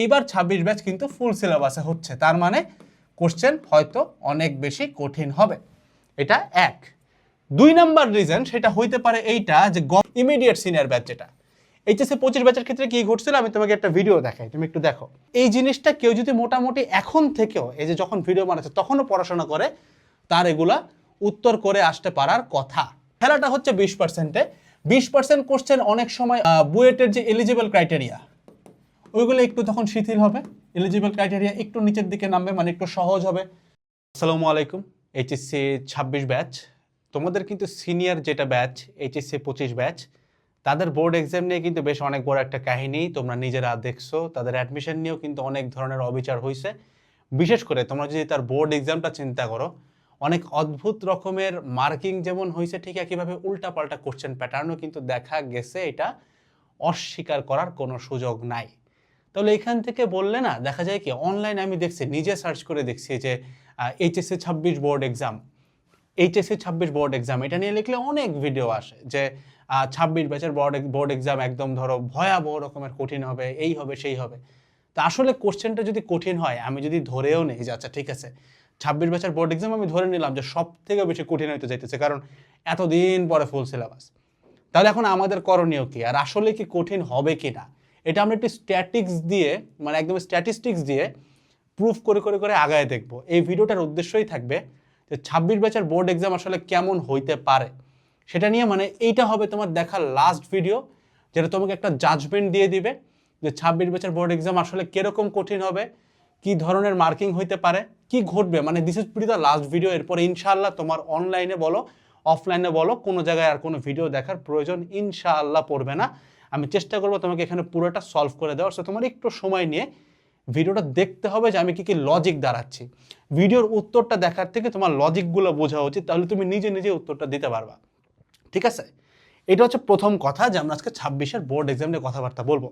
এইবার ছাব্বিশ ব্যাচ কিন্তু ফুল সিলেবাসে হচ্ছে। তার মানে কোশ্চেন হয়তো অনেক বেশি কঠিন হবে। এটা এক। দুই নাম্বার রিজন সেটা হইতে পারে এইটা যে ইমিডিয়েট সিনিয়র ব্যাচ যেটা। এইচএসএ পঁচিশ ব্যাচের ক্ষেত্রে কি ঘটছিল? আমি তোমাকে একটা ভিডিও দেখাই, তুমি একটু দেখো। এই জিনিসটা কেউ যদি মোটামুটি এখন থেকেও এই যে যখন ভিডিও বানাচ্ছে, তখনও পড়াশোনা করে, তার এগুলা উত্তর করে আসতে পারার কথা। খেলাটা হচ্ছে বিশ পার্সেন্টে বিশ পার্সেন্ট কোশ্চেন অনেক সময় বুয়েটের যে এলিজিবল ক্রাইটেরিয়া ওইগুলো একটু তখন শিথিল হবে। এলিজিবল ক্রাইটেরিয়া একটু নিচের দিকে নামবে মানে একটু সহজ হবে। আসসালামু আলাইকুম এইচএসসি ছাব্বিশ ব্যাচ। তোমাদের কিন্তু সিনিয়র যেটা ব্যাচ এইচএসসি পঁচিশ ব্যাচ, তাদের বোর্ড এক্সাম নিয়ে কিন্তু বেশ অনেক বড় একটা কাহিনী। তোমরা নিজেরা দেখছ, তাদের অ্যাডমিশন নিয়েও কিন্তু অনেক ধরনের অবিচার হয়েছে বিশেষ করে তোমরা যদি তার বোর্ড এক্সামটা চিন্তা করো, অনেক অদ্ভুত রকমের মার্কিং যেমন হয়েছে ঠিক একইভাবে উল্টাপাল্টা কোশ্চেন প্যাটার্নও কিন্তু দেখা গেছে। এটা অস্বীকার করার কোনো সুযোগ নাই। তাহলে এখান থেকে বললে না, দেখা যায় কি অনলাইন আমি দেখছি, নিজে সার্চ করে দেখছি যে এইচএসসি ছাব্বিশ বোর্ড এক্সাম এইচএসসি ছাব্বিশ বোর্ড এক্সাম এটা নিয়ে লিখলে অনেক ভিডিও আসে যে ছাব্বিশ ব্যাচের বোর্ড বোর্ড এক্সাম একদম ধরো ভয়াবহ রকমের কঠিন হবে, এই হবে, সেই হবে। তা আসলে কোশ্চেনটা যদি কঠিন হয়, আমি যদি ধরেও নেই যে আচ্ছা ঠিক আছে, ছাব্বিশ ব্যাচের বোর্ড এক্সাম আমি ধরে নিলাম যে সব থেকে বেশি কঠিন হইতে যাইতেছে, কারণ এতদিন পরে ফুল সিলেবাস তাহলে এখন আমাদের করণীয় কি, আর আসলে কি কঠিন হবে কি না এটা আমরা একটু স্ট্যাটিক্স দিয়ে মানে একদম স্ট্যাটিস্টিক্স দিয়ে প্রুফ করে করে করে আগায় দেখব। এই ভিডিওটার উদ্দেশ্যই থাকবে যে ছাব্বিশ ব্যাচের বোর্ড এক্সাম আসলে কেমন হইতে পারে। সেটা নিয়ে মানে এইটা হবে তোমার দেখার লাস্ট ভিডিও যেটা তোমাকে একটা জাজমেন্ট দিয়ে দিবে যে ছাব্বিশ ব্যাচের বোর্ড এক্সাম আসলে কীরকম কঠিন হবে, কি ধরনের মার্কিং হইতে পারে, কি ঘটবে। মানে this is pretty the last video এরপরে ইনশাআল্লাহ তোমার অনলাইনে বলো অফলাইনে বলো, কোনো জায়গায় আর কোনো ভিডিও দেখার প্রয়োজন ইনশাআল্লাহ পড়বে না। আমি চেষ্টা করব তোমাকে এখানে পুরোটা সলভ করে দেওয়ার। সো তোমার একটু সময় নিয়ে ভিডিওটা দেখতে হবে যে আমি কি কি লজিক দাঁড়াচ্ছি। ভিডিওর উত্তরটা দেখার থেকে তোমার লজিকগুলো বোঝা উচিত, তাহলে তুমি নিজে নিজে উত্তরটা দিতে পারবা। ঠিক আছে? এটা হচ্ছে প্রথম কথা যে আমরা আজকে ছাব্বিশের বোর্ড এক্সাম নিয়ে কথাবার্তা বলব।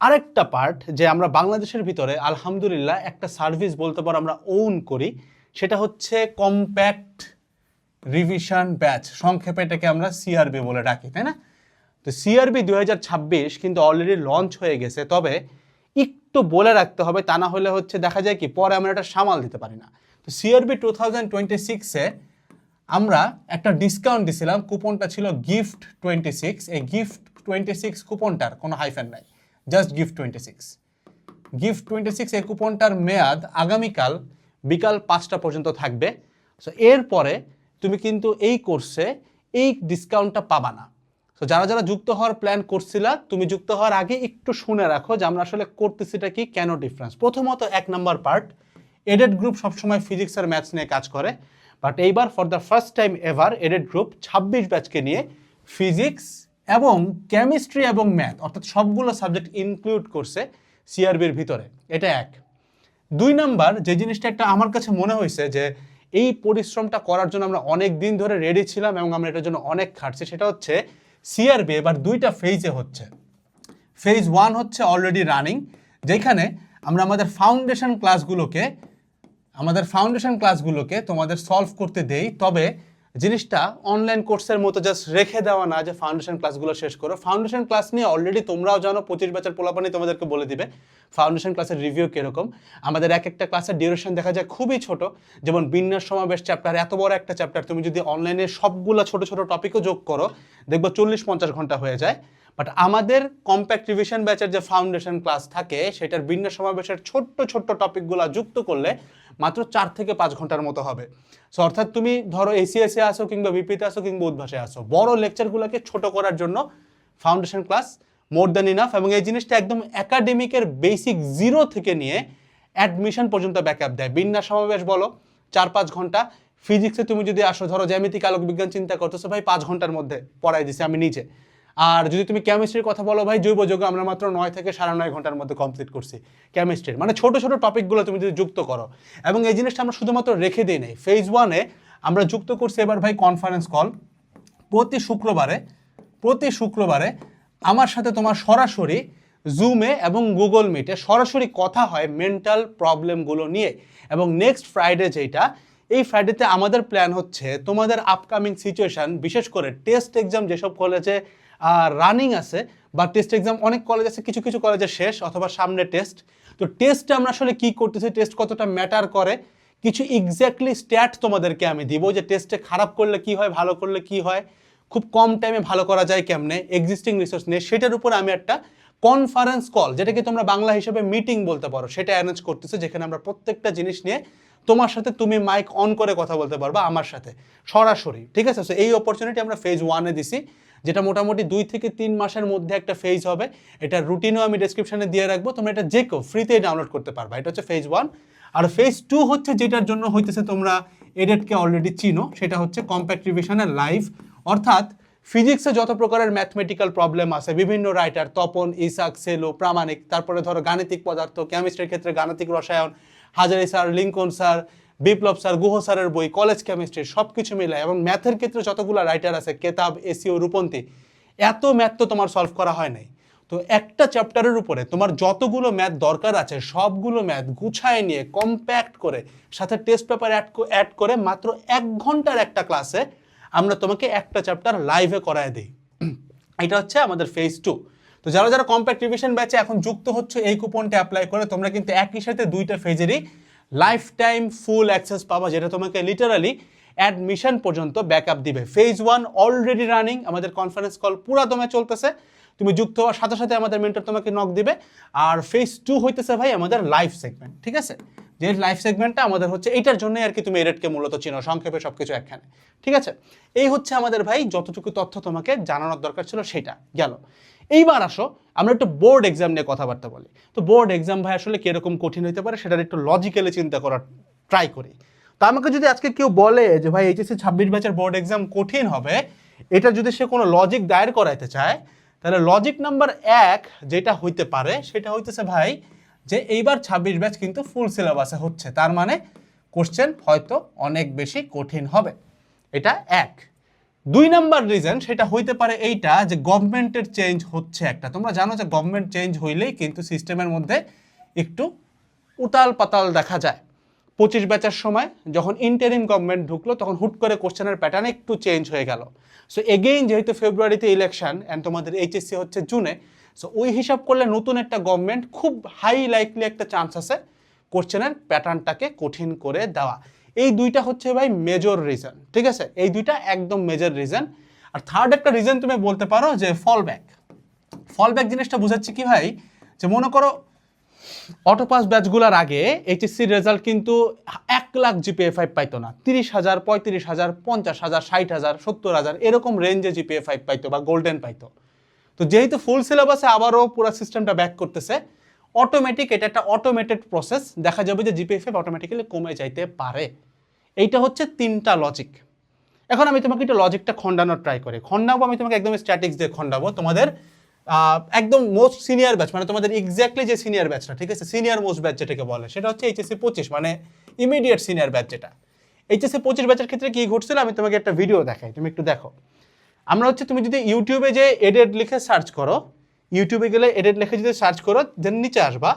আরেকটা পার্ট যে আমরা বাংলাদেশের ভিতরে আলহামদুলিল্লাহ একটা সার্ভিস বলতে পারো আমরা ওন করি, সেটা হচ্ছে কম্প্যাক্ট রিভিশন ব্যাচ সংক্ষেপে এটাকে আমরা সিআরবি বলে ডাকি, তাই না? তো সিআরবি দু হাজার ছাব্বিশ কিন্তু অলরেডি লঞ্চ হয়ে গেছে, তবে একটু বলে রাখতে হবে, তা না হলে হচ্ছে দেখা যায় কি, পরে আমরা এটা সামাল দিতে পারি না। তো সিআরবি টু থাউজেন্ড টোয়েন্টি সিক্সে আমরা একটা ডিসকাউন্ট দিছিলাম, কুপনটা ছিল গিফট টোয়েন্টি সিক্স এই গিফট টোয়েন্টি সিক্স কুপনটার কোনো হাইফেন নাই just gift twenty six gift twenty six এই কুপনটার মেয়াদ আগামীকাল বিকাল পাঁচটা পর্যন্ত থাকবে। সো এরপরে তুমি কিন্তু এই কোর্সে এই ডিসকাউন্টটা পাবা না। তো যারা যারা যুক্ত হওয়ার প্ল্যান করছিলা, তুমি যুক্ত হওয়ার আগে একটু শুনে রাখো যে আমরা আসলে করতেছিটা কি, কেন ডিফারেন্স প্রথমত এক নাম্বার পার্ট এডেড গ্রুপ সবসময় ফিজিক্স আর ম্যাথস নিয়ে কাজ করে বাট এইবার for the first time ever added group ছাব্বিশ ব্যাচকে নিয়ে ফিজিক্স এবং কেমিস্ট্রি এবং ম্যাথ অর্থাৎ সবগুলো সাবজেক্ট ইনক্লুড করছে সিআরবির ভিতরে। এটা এক। দুই নাম্বার যে জিনিসটা একটা আমার কাছে মনে হয়েছে যে এই পরিশ্রমটা করার জন্য আমরা অনেক দিন ধরে রেডি ছিলাম এবং আমরা এটার জন্য অনেক খাটছি, সেটা হচ্ছে সিআরবি এবার দুইটা ফেজে হচ্ছে। ফেজ ওয়ান হচ্ছে অলরেডি রানিং যেখানে আমরা আমাদের ফাউন্ডেশন ক্লাসগুলোকে আমাদের ফাউন্ডেশন ক্লাসগুলোকে তোমাদের সলভ করতে দেই, তবে জিনিসটা অনলাইন কোর্সের মতো জাস্ট রেখে দেওয়া না যে ফাউন্ডেশন ক্লাসগুলো শেষ করো। ফাউন্ডেশন ক্লাস নিয়ে অলরেডি তোমরাও জানো পঁচিশ বছর পোলাপানি তোমাদেরকে বলে দিবে। ফাউন্ডেশন ক্লাসের রিভিউ কীরকম? আমাদের এক একটা ক্লাসের ডিউরেশন দেখা যায় খুবই ছোট। যেমন বিন্যাস সমাবেশ চ্যাপ্টার এত বড় একটা চ্যাপ্টার তুমি যদি অনলাইনে সবগুলো ছোট ছোট টপিকও যোগ করো, দেখব চল্লিশ পঞ্চাশ ঘণ্টা হয়ে যায়। বাট আমাদের কম্প্যাক্ট রিভিশন ব্যাচের যে ফাউন্ডেশন ক্লাস থাকে, সেটার বিন্যাস সমাবেশের ছোট্ট ছোট্ট টপিকগুলো যুক্ত করলে মাত্র চার থেকে পাঁচ ঘণ্টার মতো হবে। সো অর্থাৎ তুমি ধরো এসিএসে আসো কিংবা বিপিতে আসো কিংবা উদ্ভাসে আসো, বড় লেকচারগুলোকে ছোট করার জন্য foundation class more than enough এবং এই জিনিসটা একদম একাডেমিকের বেসিক জিরো থেকে নিয়ে অ্যাডমিশন পর্যন্ত ব্যাকআপ দেয়। বিন্যাস সমাবেশ বলো, চার পাঁচ ঘণ্টা। ফিজিক্সে তুমি যদি আসো, ধরো জ্যামিতিক আলোক বিজ্ঞান চিন্তা করতেছো, ভাই পাঁচ ঘণ্টার মধ্যে পড়াই দিছি আমি নিজে। আর যদি তুমি কেমিস্ট্রির কথা বলো ভাই, জৈব যোগ আমরা মাত্র নয় থেকে সাড়ে নয় ঘণ্টার মধ্যে কমপ্লিট করছি কেমিস্ট্রির মানে ছোট ছোট টপিকগুলো তুমি যদি যুক্ত করো। এবং এই জিনিসটা আমরা শুধুমাত্র রেখে দিই নেই। ফেজ ওয়ানে আমরা যুক্ত করছি এবার ভাই কনফারেন্স কল প্রতি শুক্রবারে প্রতি শুক্রবারে আমার সাথে তোমার সরাসরি জুমে এবং গুগল মিটে সরাসরি কথা হয় মেন্টাল প্রবলেমগুলো নিয়ে। এবং নেক্সট ফ্রাইডে যেটা এই ফ্রাইডেতে আমাদের প্ল্যান হচ্ছে তোমাদের আপকামিং সিচুয়েশন বিশেষ করে টেস্ট এক্সাম যেসব কলেজে রানিং আছে বা টেস্ট এক্সাম অনেক কলেজ আছে কিছু কিছু কলেজে শেষ অথবা সামনে টেস্ট তো টেস্টে আমরা আসলে কি করতেছি টেস্ট কতটা ম্যাটার করে কিছু এক্স্যাক্টলি স্ট্যাট তোমাদেরকে আমি দিব যে টেস্টে খারাপ করলে কি হয় ভালো করলে কি হয় খুব কম টাইমে ভালো করা যায় কেমনে এক্সিস্টিং রিসোর্স নিয়ে। সেটার উপর আমি একটা কনফারেন্স কল যেটাকে তোমরা বাংলা হিসেবে মিটিং বলতে পারো সেটা অ্যারেঞ্জ করতেছে যেখানে আমরা প্রত্যেকটা জিনিস নিয়ে তোমার সাথে তুমি মাইক অন করে কথা বলতে পারবা আমার সাথে সরাসরি ঠিক আছে? So, এই অপরচুনিটি আমরা ফেজ ওয়ানে দিছি। যেটা মোটামুটি দুই থেকে তিন মাসের মধ্যে একটা ফেজ হবে। এটা রুটিনও আমি ডেসক্রিপশনে দিয়ে রাখব। তোমরা এটা যে কেউ ফ্রিতেই ডাউনলোড করতে পারবা। এটা হচ্ছে ফেজ ওয়ান আর ফেজ টু হচ্ছে যেটার জন্য হইতেছে তোমরা এডেটকে অলরেডি চিনো। সেটা হচ্ছে কম্প্যাক্ট রিভিশনের লাইভ অর্থাৎ ফিজিক্সে যত প্রকারের ম্যাথমেটিক্যাল প্রবলেম আছে, বিভিন্ন রাইটার তপন, ইসাক, সেলো, প্রামাণিক, তারপরে ধরো গাণিতিক পদার্থ কেমিস্ট্রির ক্ষেত্রে গাণিতিক রসায়ন, Hazari sir Lincoln sir Biplob sir, Guha স্যারের বই কলেজ কেমিস্ট্রি সব কিছু মিলে এবং ম্যাথের ক্ষেত্রে যতগুলো রাইটার আছে, কেতাব এসিও রূপন্তী, এত ম্যাথ তো তোমার সলভ করা হয় নাই। তো একটা চ্যাপ্টারের উপরে তোমার যতগুলো ম্যাথ দরকার আছে, সবগুলো ম্যাথ গুছায় নিয়ে কম্প্যাক্ট করে, সাথে টেস্ট পেপার অ্যাড অ্যাড করে মাত্র এক ঘণ্টার একটা ক্লাসে আমরা তোমাকে একটা চ্যাপ্টার লাইভে করায় দিই। এটা হচ্ছে আমাদের ফেজ টু তো যারা যারা কম্প্যাক্ট রিভিশন ব্যাচে এখন যুক্ত হচ্ছে, এই কুপনটা অ্যাপ্লাই করে তোমরা কিন্তু একই সাথে দুইটা ফেজেরই লাইফ টাইম ফুল অ্যাক্সেস পাবা, যেটা তোমাকে লিটারালি অ্যাডমিশন পর্যন্ত ব্যাকআপ দিবে। ফেজ ওয়ান অলরেডি রানিং আমাদের কনফারেন্স কল পুরা দমে চলতেছে। তুমি যুক্ত হওয়ার সাথে সাথে আমাদের মেন্টর তোমাকে নক দিবে। আর ফেজ টু হইতেছে ভাই আমাদের লাইভ সেগমেন্ট ঠিক আছে? যে লাইভ সেগমেন্টটা আমাদের হচ্ছে এইটার জন্যই আর কি তুমি এরেটকে মূলত চিনো, সংক্ষেপে সব কিছু একখানে। ঠিক আছে? এই হচ্ছে আমাদের ভাই যতটুকু তথ্য তোমাকে জানানোর দরকার ছিল সেটা। গেল। এইবার আসো, আমরা একটু বোর্ড এক্সাম নিয়ে কথাবার্তা বলি। তো বোর্ড এক্সাম ভাই আসলে কীরকম কঠিন হতে পারে সেটার একটু লজিক্যালি চিন্তা করার ট্রাই করি। তো আমাকে যদি আজকে কেউ বলে যে ভাই এইচএসসি ছাব্বিশ ব্যাচের বোর্ড এক্সাম কঠিন হবে, এটা যদি সে কোনো লজিক দায়ের করাইতে চায়, তাহলে লজিক নাম্বার এক যেটা হইতে পারে, সেটা হইতেছে ভাই যে এইবার ছাব্বিশ ব্যাচ কিন্তু ফুল সিলেবাসে হচ্ছে। তার মানে কোশ্চেন হয়তো অনেক বেশি কঠিন হবে। এটা এক। দুই নাম্বার রিজন সেটা হইতে পারে এইটা যে গভর্নমেন্টের চেঞ্জ হচ্ছে একটা। তোমরা জানো যে গভর্নমেন্ট চেঞ্জ হইলেই কিন্তু সিস্টেমের মধ্যে একটু উতাল পাতাল দেখা যায়। পঁচিশ ব্যাচের সময় যখন ইন্টারিম গভর্নমেন্ট ঢুকলো, তখন হুট করে কোশ্চেনের প্যাটার্ন একটু চেঞ্জ হয়ে গেল। সো এগেইন যেহেতু ফেব্রুয়ারিতে ইলেকশন অ্যান্ড তোমাদের এইচএসসি হচ্ছে জুনে সো ওই হিসাব করলে নতুন একটা গভর্নমেন্ট খুব হাই লাইকলি একটা চান্স আছে কোশ্চেনের প্যাটার্নটাকে কঠিন করে দেওয়া। এই দুইটা হচ্ছে ভাই মেজর রিজন ঠিক আছে? এই দুইটা একদম মেজর রিজন আর থার্ড একটা রিজন তুমি বলতে পারো যে ফল ব্যাক ফল ব্যাক জিনিসটা বুঝাচ্ছি কি ভাই? যে মনে করো অটোপাস ব্যাচগুলোর আগে এইচএসসির রেজাল্ট কিন্তু এক লাখ জিপিএ ফাইভ পাইতো না। তিরিশ হাজার, পঁয়ত্রিশ হাজার, পঞ্চাশ হাজার, ষাট হাজার, সত্তর হাজার, এরকম রেঞ্জে জিপিএ ফাইভ পাইতো বা গোল্ডেন পাইতো। তো যেহেতু ফুল সিলেবাসে আবারও পুরো সিস্টেমটা ব্যাক করতেছে অটোমেটিক এটা একটা অটোমেটেড প্রসেস দেখা যাবে যে জিপিএ ফাইভ অটোমেটিক্যালি কমে যাইতে পারে। এইটা হচ্ছে তিনটা লজিক এখন আমি তোমাকে একটু লজিকটা খণ্ডানোর ট্রাই করি। খণ্ডাবো, আমি তোমাকে একদম স্ট্যাটিক্স দিয়ে খণ্ডাবো। তোমাদের একদম মোস্ট সিনিয়র ব্যাচ মানে তোমাদের এক্স্যাক্টলি যে সিনিয়র ব্যাচটা ঠিক আছে? সিনিয়র মোস্ট ব্যাচ যেটাকে বলে, সেটা হচ্ছে এইচএসসি পঁচিশ মানে ইমিডিয়েট সিনিয়র ব্যাচ যেটা। এইচএসসি পঁচিশ ব্যাচের ক্ষেত্রে কি ঘটছিল? আমি তোমাকে একটা ভিডিও দেখাই, তুমি একটু দেখো। আমরা হচ্ছে তুমি যদি ইউটিউবে যে এডেড লিখে সার্চ করো ইউটিউবে গেলে এডেড লিখে যদি সার্চ করো দেন নিচে আসবা।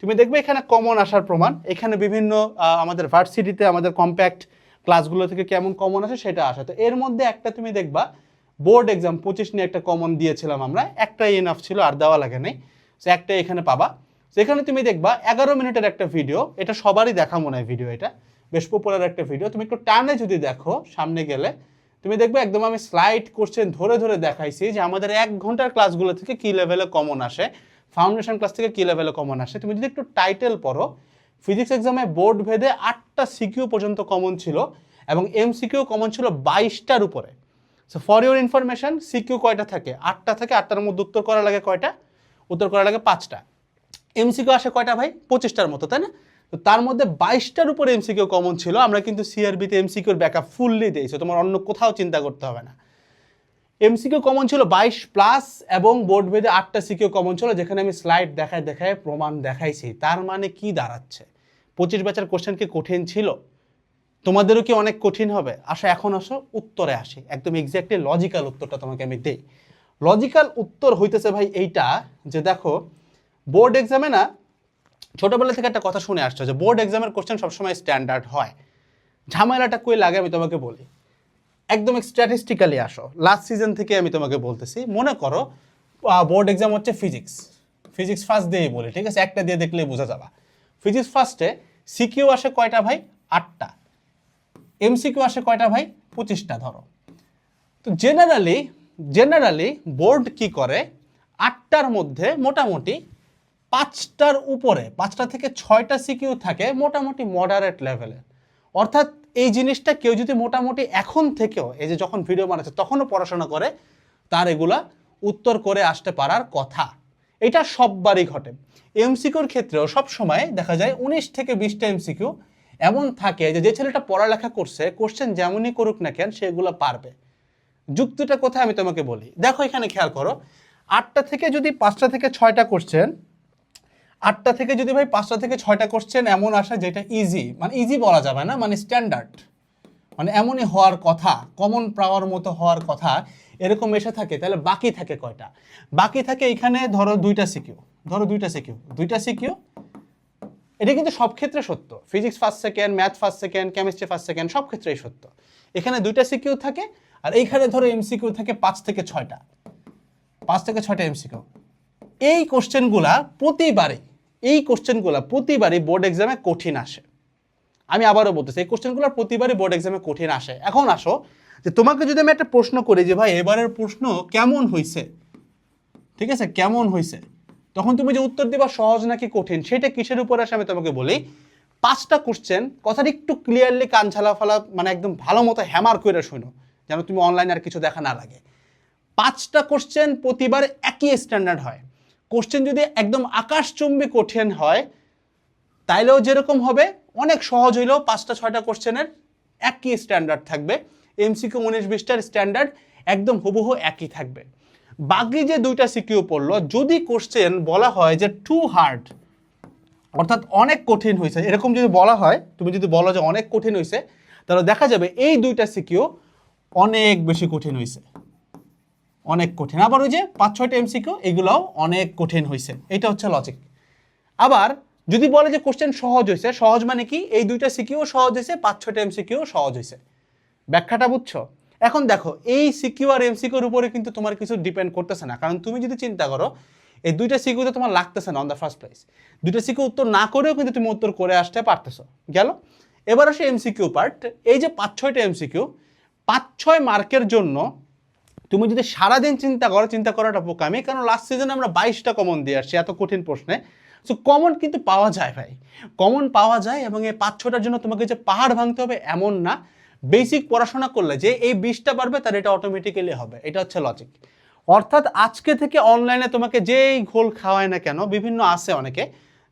তুমি দেখবে এখানে কমন আসার প্রমাণ। এখানে বিভিন্ন আমাদের ভার্সিটিতে আমাদের কম্প্যাক্ট ক্লাসগুলো থেকে কেমন কমন আসে সেটা আসে। তো এর মধ্যে একটা তুমি দেখবা বোর্ড এক্সাম পঁচিশ নিয়ে একটা কমন দিয়েছিলাম আমরা। একটাই এনাফ ছিল, আর দেওয়া লাগে নাই। সো একটাই এখানে পাবা। তো এখানে তুমি দেখবা, এগারো মিনিটের একটা ভিডিও এটা সবারই দেখা মনে হয় ভিডিও এটা। বেশ পপুলার একটা ভিডিও তুমি একটু টানে যদি দেখো, সামনে গেলে তুমি দেখবে একদম আমি স্লাইড কোশ্চেন ধরে ধরে দেখাইছি যে আমাদের এক ঘণ্টার ক্লাসগুলো থেকে কি লেভেলে কমন আসে? ফাউন্ডেশন ক্লাস থেকে কি লেভেলে কমন আসে? তুমি যদি একটু টাইটেল পড়ো ফিজিক্স এক্সামে বোর্ড ভেদে আটটা সিকিউ পর্যন্ত কমন ছিল এবং এমসিকিউ কমন ছিল বাইশটার উপরে। So for your information CQ কয়টা থাকে? আটটা থেকে, আটটার মধ্যে উত্তর করা লাগে কয়টা? উত্তর করা লাগে পাঁচটা। এম এমসিকিউ আসে কয়টা ভাই? পঁচিশটার মতো, তাই না? তো তার মধ্যে বাইশটার উপরে এমসিকিউ কমন ছিল, আমরা কিন্তু সিআরবিতে এমসিকিউর ব্যাকআপ ফুললি দিয়েছি তোমার অন্য কোথাও চিন্তা করতে হবে না। এমসিকিউ কমন ছিল বাইশ প্লাস এবং বোর্ড ভেদে আটটা সিকিউ কমন ছিল, যেখানে আমি স্লাইড দেখায় দেখায় প্রমাণ দেখাইছি। তার মানে কি দাঁড়াচ্ছে? পঁচিশ ব্যাচের কোশ্চেন কি কঠিন ছিল? তোমাদেরও কি অনেক কঠিন হবে? আসো, এখন আসো, উত্তরে আসি। একদম এক্স্যাক্টলি লজিক্যাল উত্তরটা তোমাকে আমি দেই। লজিক্যাল উত্তর হইতেছে ভাই এইটা যে দেখো বোর্ড এক্সামে না ছোটবেলা থেকে একটা কথা শুনে আসছো যে বোর্ড এক্সামের কোশ্চেন সবসময় স্ট্যান্ডার্ড হয়। ঝামেলাটা কই লাগে আমি তোমাকে বলি। একদম স্ট্যাটিস্টিক্যালি আসো। লাস্ট সিজন থেকে আমি তোমাকে বলতেছি, মনে করো বোর্ড এক্সাম হচ্ছে ফিজিক্স ফিজিক্স ফার্স্ট দিয়েই বলি, ঠিক আছে? একটা দিয়ে দেখলেই বোঝা যাবা। ফিজিক্স ফার্স্টে সিকিউ আসে কয়টা ভাই? আটটা। এমসিকিউ আসে কয়টা ভাই? পঁচিশটা, ধরো। তো জেনারেলি জেনারেলি বোর্ড কি করে? আটটার মধ্যে মোটামুটি পাঁচটার উপরে, পাঁচটা থেকে ছয়টা সিকিউ থাকে মোটামুটি মডারেট লেভেলের অর্থাৎ এই জিনিসটা কেউ যদি মোটামুটি এখন থেকেও, এই যে যখন ভিডিও বানাচ্ছে, তখনও পড়াশোনা করে, তার এগুলা উত্তর করে আসতে পারার কথা। এটা সববারই ঘটে। এমসিকিউর ক্ষেত্রেও সবসময় দেখা যায় উনিশ থেকে বিশটা এমসিকিউ এমন থাকে যে যে ছেলেটা পড়ালেখা করছে কোশ্চেন যেমনই করুক না কেন সেগুলো পারবে। যুক্তিটা কোথায় আমি তোমাকে বলি? দেখো এখানে খেয়াল করো, আটটা থেকে যদি পাঁচটা থেকে ছয়টা কোশ্চেন আটটা থেকে যদি ভাই পাঁচটা থেকে ছয়টা কোশ্চেন এমন আসে যেটা ইজি মানে ইজি বলা যাবে না মানে স্ট্যান্ডার্ড মানে এমনই হওয়ার কথা কমন পাওয়ার মতো হওয়ার কথা, এরকম এসে থাকে। তাহলে বাকি থাকে কয়টা? বাকি থাকে এখানে ধরো দুইটা সিকিউ ধরো দুইটা সিকিউ দুইটা সিকিউ এটা কিন্তু সব ক্ষেত্রে সত্য। Physics first second math first second chemistry first second সব ক্ষেত্রেই সত্য। এখানে দুইটা সিকিউ থাকে, আর এইখানে ধরো এমসিকিউ থাকে পাঁচ থেকে ছয়টা। পাঁচ থেকে ছয়টা এমসিকিউ এই কোশ্চেনগুলা প্রতিবারই, এই কোশ্চেনগুলা প্রতিবারই বোর্ড এক্সামে কঠিন আসে। আমি আবারও বলতেছি, এই কোশ্চেনগুলো প্রতিবারই বোর্ড এক্সামে কঠিন আসে। এখন আসো, যে তোমাকে যদি আমি একটা প্রশ্ন করি যে, ভাই, এবারের প্রশ্ন কেমন হয়েছে ঠিক আছে? কেমন হয়েছে তখন তুমি যে উত্তর দিবা সহজ নাকি কঠিন, সেটা কিসের উপর আসে আমি তোমাকে বলি, পাঁচটা কোশ্চেন, কথাটা একটু ক্লিয়ারলি কান ফালা মানে একদম ভালো মতো হ্যামার করে শোনো, যেন তুমি অনলাইনে আর কিছু দেখা না লাগে। পাঁচটা কোশ্চেন প্রতিবার একই স্ট্যান্ডার্ড হয়। কোশ্চেন যদি একদম আকাশচুম্বী কঠিন হয়, তাইলেও যেরকম হবে, অনেক সহজ হইলেও পাঁচটা, ছয়টা কোশ্চেনের একই স্ট্যান্ডার্ড থাকবে। এমসিকিউ উনিশ বিশটার স্ট্যান্ডার্ড একদম হুবহু একই থাকবে। বাকি যে দুইটা সিকিউ পড়ল, যদি কোশ্চেন বলা হয় যে টু হার্ড অর্থাৎ অনেক কঠিন হয়েছে এরকম যদি বলা হয়, তুমি যদি বলো যে অনেক কঠিন হয়েছে তাহলে দেখা যাবে এই দুইটা সিকিউ অনেক বেশি কঠিন হয়েছে অনেক কঠিন। আবার ওই যে পাঁচ, ছয়টা এমসিকিউ এগুলোও অনেক কঠিন হয়েছে এটা হচ্ছে লজিক আবার যদি বলে যে কোশ্চেন সহজ হয়েছে সহজ মানে কি? এই দুইটা সিকিউ সহজ হয়েছে পাঁচ, ছয়টা এমসিকিউ সহজ হয়েছে ব্যাখ্যাটা বুঝছ? এখন দেখো, এই সিকিউ আর এমসিকিউর উপরে কিন্তু তোমার কিছু ডিপেন্ড করতেছে না। কারণ তুমি যদি চিন্তা করো, এই দুইটা সিকিউতে তোমার লাগতেছে না অন দ্য ফার্স্ট প্লেস দুইটা সিকিউ উত্তর না করেও কিন্তু তুমি উত্তর করে আসতে পারতেছো। গেল? এবার আসে এমসিকিউ পার্ট এই যে পাঁচ, ছয়টা এমসিকিউ পাঁচ, ছয় মার্কের জন্য তুমি যদি সারাদিন চিন্তা করো, চিন্তা করাটা বোকামি কারণ লাস্ট সিজনে আমরা বাইশটা কমন দিয়ে আসছি, এত কঠিন প্রশ্নে। সো কমন কিন্তু পাওয়া যায় ভাই। কমন পাওয়া যায় এবং এই পাঁচ, ছটার জন্য তোমাকে যে পাহাড় ভাঙতে হবে এমন না। বেসিক পড়াশোনা করলে, যে এই বিশটা পারবে তার এটা অটোমেটিক্যালি হবে। এটা হচ্ছে লজিক অর্থাৎ আজকে থেকে অনলাইনে তোমাকে যেই ঘোল খাওয়ায় না কেন, বিভিন্ন আছে অনেকে,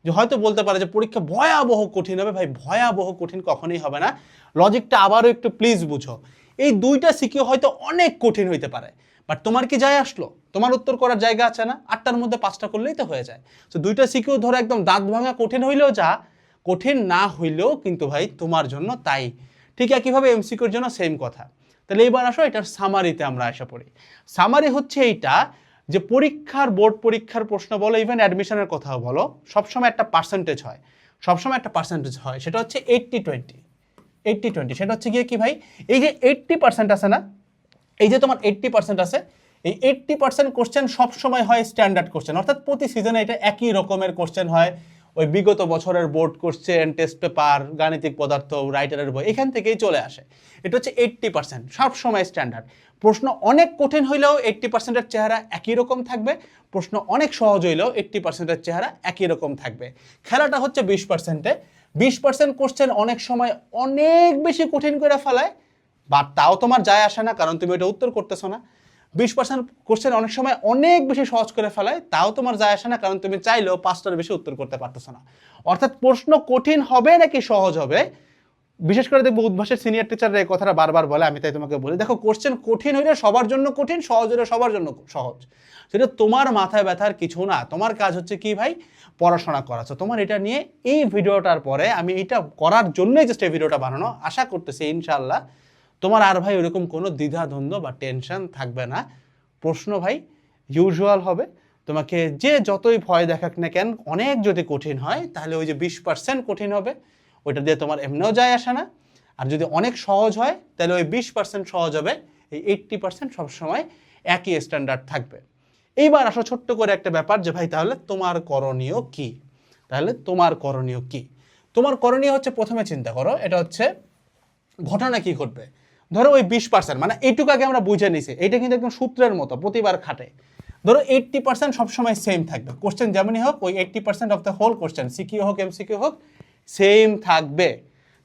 যে হয়তো বলতে পারে যে পরীক্ষা ভয়াবহ কঠিন হবে। ভাই, ভয়াবহ কঠিন কখনোই হবে না। লজিকটা আবারও একটু প্লিজ বুঝো। এই দুইটা সিকিউ হয়তো অনেক কঠিন হইতে পারে। বাট তোমার কি যায় আসলো? তোমার উত্তর করার জায়গা আছে না? আটটার মধ্যে পাঁচটা করলেই তো হয়ে যায়। তো দুইটা সিকিউ ধরো একদম দাঁত ভাঙা কঠিন হইলেও যা, কঠিন না হইলেও কিন্তু ভাই তোমার জন্য তাই। ঠিক একইভাবে এমসিকিউর জন্য সেম কথা। তাহলে এইবার আসো, এটার সামারিতে আমরা আসা পড়ি সামারি হচ্ছে এইটা যে পরীক্ষার বোর্ড পরীক্ষার প্রশ্ন বলো ইভেন অ্যাডমিশনের কথাও বলো, সবসময় একটা পার্সেন্টেজ হয়। সবসময় একটা পার্সেন্টেজ হয়। সেটা হচ্ছে এইট্টি টোয়েন্টি এইট্টি টোয়েন্টি সেটা হচ্ছে গিয়ে কি ভাই? এই যে এইট্টি পার্সেন্ট আছে না, এই যে তোমার এইট্টি পার্সেন্ট আছে, এই এইট্টি পার্সেন্ট কোশ্চেন সবসময় হয় স্ট্যান্ডার্ড কোশ্চেন অর্থাৎ প্রতি সিজনে এটা একই রকমের কোশ্চেন হয়। ওই বিগত বছরের বোর্ড কোশ্চেন টেস্ট পেপার গাণিতিক পদার্থ রাইটারের বই, এখান থেকেই চলে আসে। এটা হচ্ছে এইট্টি পার্সেন্ট সবসময় স্ট্যান্ডার্ড প্রশ্ন অনেক কঠিন হইলেও এইট্টি পার্সেন্টের চেহারা একই রকম থাকবে। প্রশ্ন অনেক সহজ হইলেও এইট্টি পার্সেন্টের চেহারা একই রকম থাকবে। খেলাটা হচ্ছে বিশ পার্সেন্টে বিশ পার্সেন্ট কোশ্চেন অনেক সময় অনেক বেশি কঠিন করে ফেলায় বাট তাও তোমার যায় আসে না, কারণ তুমি এটা উত্তর করতেছো না। বিশ পার্সেন্ট কোশ্চেন অনেক সময় অনেক বেশি সহজ করে ফেলায়, তাও তোমার যায় আসে না, কারণ তুমি চাইলেও পাঁচটার বেশি উত্তর করতে পারতেছো না। অর্থাৎ প্রশ্ন কঠিন হবে নাকি সহজ হবে? বিশেষ করে দেখব উদ্ভাসের সিনিয়র টিচাররা এই কথাটা বারবার বলে, আমি তাই তোমাকে বলি, দেখো কোশ্চেন কঠিন হইলে সবার জন্য কঠিন, সহজ হলে সবার জন্য সহজ। সেটা তোমার মাথায় ব্যথার কিছু না। তোমার কাজ হচ্ছে কি ভাই? পড়াশোনা করা। তো তোমার এটা নিয়ে এই ভিডিওটার পরে আমি এটা করার জন্যই জাস্ট এই ভিডিওটা বানানো। আশা করতেছি ইনশাল্লাহ তোমার আর ভাই ওরকম কোনো দ্বিধাদ্বন্দ্ব বা টেনশন থাকবে না। প্রশ্ন ভাই ইউজুয়াল হবে। তোমাকে যে যতই ভয় দেখাক না কেন, অনেক যদি কঠিন হয়, তাহলে ওই যে বিশ পার্সেন্ট কঠিন হবে। ওইটা দিয়ে তোমার এমনিও যায় আসে না। আর যদি অনেক সহজ হয়, তাহলে ওই বিশ পার্সেন্ট সহজ হবে। এই এইট্টি পার্সেন্ট সবসময় একই স্ট্যান্ডার্ড থাকবে। এইবার আসো ছোট্ট করে একটা ব্যাপার যে, ভাই, তাহলে তোমার করণীয় কি? তাহলে তোমার করণীয় কি? তোমার করণীয় হচ্ছে প্রথমে চিন্তা করো, এটা হচ্ছে ঘটনা কি ঘটবে? ধরো ওই বিশ পার্সেন্ট মানে এইটুকু আগে আমরা বুঝে নিছি এইটা কিন্তু একদম সূত্রের মতো, প্রতিবার খাটে। ধরো এইট্টি পার্সেন্ট সবসময় সেম থাকবে কোশ্চেন যেমনই হোক, ওই eighty percent of the whole question CQ হোক এমসিকিউ হোক সেম থাকবে।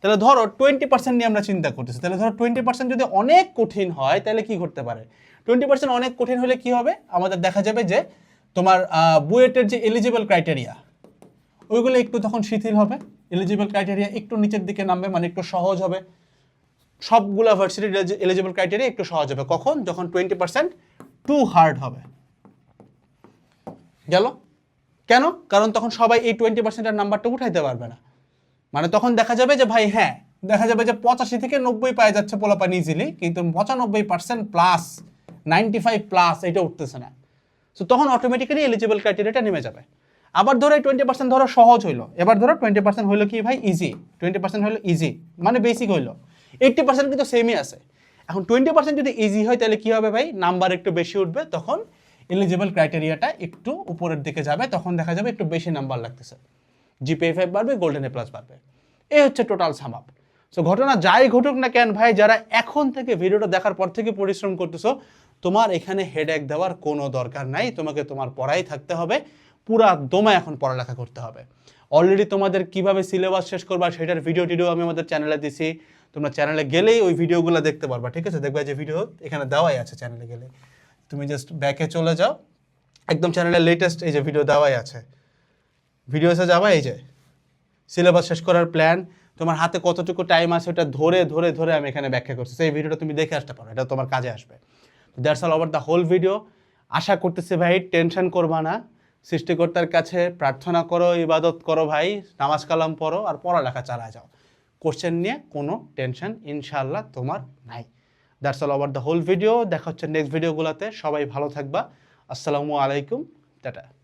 তাহলে ধরো টোয়েন্টি পার্সেন্ট নিয়ে আমরা চিন্তা করতেছি, তাহলে ধরো টোয়েন্টি পার্সেন্ট যদি অনেক কঠিন হয়, তাহলে কি করতে পারে? টোয়েন্টি পার্সেন্ট অনেক কঠিন হলে কি হবে? আমাদের দেখা যাবে যে তোমার বুয়েটের যে এলিজিবল ক্রাইটেরিয়া ওইগুলো একটু তখন শিথিল হবে। এলিজিবল ক্রাইটেরিয়া একটু নিচের দিকে নামবে মানে একটু সহজ হবে। সবগুলা ভার্সিটির এলিজিবল ক্রাইটেরিয়া একটু সহজ হবে। কখন? যখন টোয়েন্টি পার্সেন্ট টু হার্ড হবে। গেল? কেন? কারণ তখন সবাই এই টোয়েন্টি পার্সেন্টের নাম্বারটা উঠাইতে পারবে না। মানে তখন দেখা যাবে যে ভাই হ্যাঁ দেখা যাবে যে পঁচাশি থেকে নব্বই পায়ে যাচ্ছে পোলাপান ইজিলি কিন্তু পঁচানব্বই percent plus ninety five plus এটা উঠতেছে না। সো তখন অটোমেটিক্যালি এলিজিবল ক্রাইটেরিয়াটা নেমে যাবে। আবার ধরো টোয়েন্টি পার্সেন্ট ধরো সহজ হইল। এবার ধরো টোয়েন্টি পার্সেন্ট হইল কি ভাই? ইজি টোয়েন্টি পার্সেন্ট হলো ইজি মানে বেসিক হইল। এইট্টি পার্সেন্ট কিন্তু সেমই আছে। এখন টোয়েন্টি পার্সেন্ট যদি ইজি হয়, তাহলে কি হবে ভাই? নাম্বার একটু বেশি উঠবে, তখন এলিজিবল ক্রাইটেরিয়াটা একটু উপরের দিকে যাবে, তখন দেখা যাবে একটু বেশি নাম্বার লাগতেছে। জিপিএ ফাইভ বাড়বে গোল্ডেন এ প্লাস বাড়বে। এই হচ্ছে টোটাল সামাপ সো ঘটনা যাই ঘটুক না কেন ভাই, যারা এখন থেকে ভিডিওটা দেখার পর থেকে পরিশ্রম করতেছো তোমার এখানে হেডেক দেওয়ার কোনো দরকার নাই, তোমাকে তোমার পড়াই থাকতে হবে, পুরা দমে এখন পড়ালেখা করতে হবে। অলরেডি তোমাদের কীভাবে সিলেবাস শেষ করবা সেটার ভিডিও টিডিও আমি আমাদের চ্যানেলে দিছি, তোমরা চ্যানেলে গেলেই ওই ভিডিওগুলো দেখতে পারবা, ঠিক আছে? দেখবে যে ভিডিও এখানে দেওয়াই আছে চ্যানেলে গেলে। তুমি জাস্ট ব্যাকে চলে যাও, একদম চ্যানেলের লেটেস্ট এই যে ভিডিও দেওয়াই আছে। ভিডিওসে যাবা এই যে সিলেবাস শেষ করার প্ল্যান তোমার হাতে কতটুকু টাইম আছে ওটা ধরে ধরে ধরে আমি এখানে ব্যাখ্যা করছি। সেই ভিডিওটা তুমি দেখে আসতে পারো, এটা তোমার কাজে আসবে। That's all over the whole video আশা করতেছি ভাই টেনশন করবা না। সৃষ্টিকর্তার কাছে প্রার্থনা করো, ইবাদত করো ভাই, নামাজ কালাম পড়ো আর পড়ালেখা চালায় যাও। কোশ্চেন নিয়ে কোনো টেনশন ইনশাল্লাহ তোমার নাই। That's all over the whole video দেখা হচ্ছে নেক্সট ভিডিওগুলোতে সবাই ভালো থাকবা। আসসালামু আলাইকুম। টাটা।